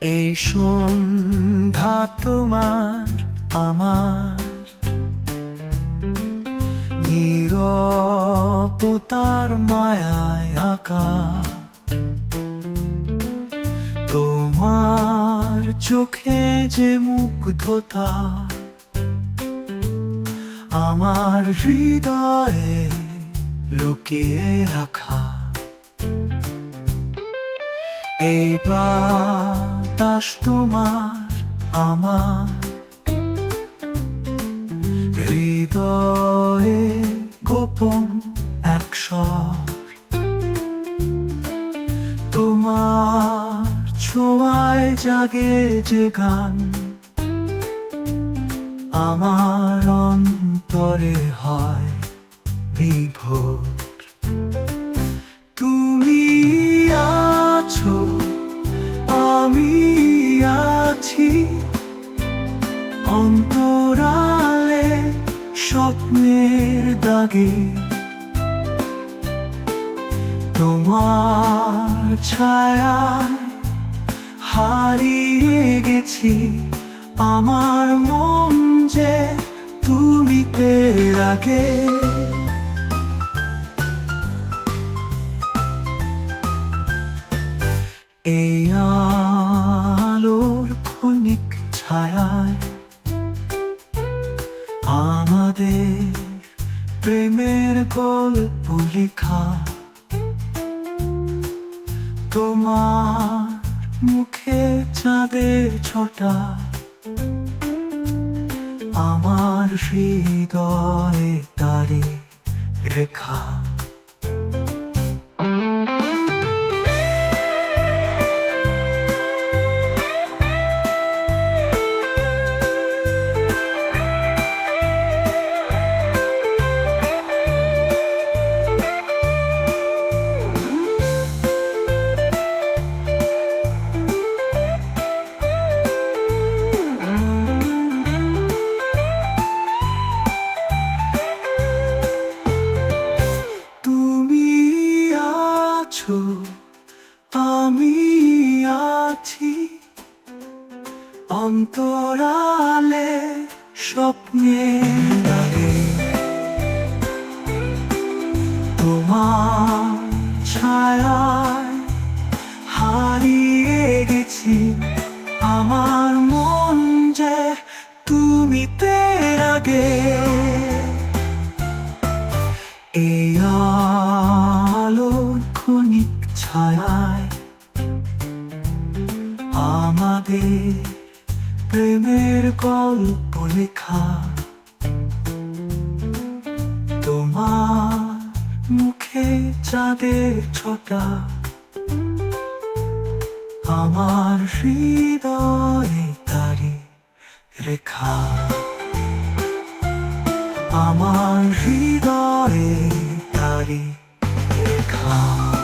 এই সন্ধ্যা তোমার আমার। নীরবতার মায়ায় আঁকা। তোমার চোখে যে মুগ্ধতা, আমার হৃদয়ে লুকিয়ে রাখা। এই বাতাস তোমার, আমার। হৃদয়ে গোপন এক স্বর। তোমার ছোঁয়ায় জাগে যে গান। আমার অন্তরে হয় বিভোর। অন্তরালে স্বপ্নের দাগে। তোমার ছায়ায় হারিয়ে গেছি, আমার মন যে তুমি পের আগে। এই আলোর ক্ষণিক ছায়ায় প্রেমের গল্প লেখা তোমার মুখে চাঁদের ছটা। আমার হৃদয়ে তারে রেখা। আছো, আমি আছি। অন্তরালে স্বপ্নের দাগে তোমার ছায়ায় হারিয়ে গেছি। আমার মন যে তুমি তের আগে। এই ক্ষণিক আমাদের প্রেমের গল্প লেখা। তোমার মুখে চাঁদের ছটা। আমার হৃদয়ে তারি রেখা। আমার হৃদয়ে তারি রেখা।